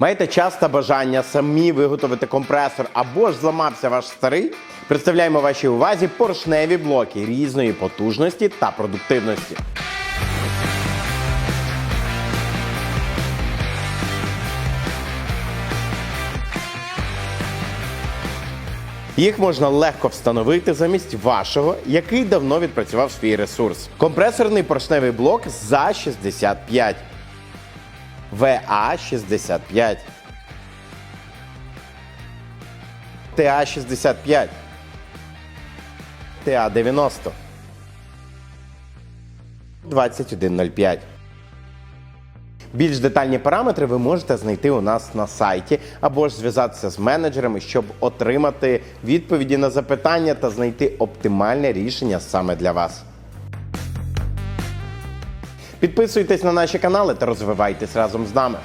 Маєте час та бажання самі виготовити компресор або ж зламався ваш старий? Представляємо вашій увазі поршневі блоки різної потужності та продуктивності. Їх можна легко встановити замість вашого, який давно відпрацював свій ресурс. Компресорний поршневий блок за 65. ВА-65. ТА-65. ТА-90. 2105. Більш детальні параметри ви можете знайти у нас на сайті або ж зв'язатися з менеджерами, щоб отримати відповіді на запитання та знайти оптимальне рішення саме для вас. Підписуйтесь на наші канали та розвивайтесь разом з нами.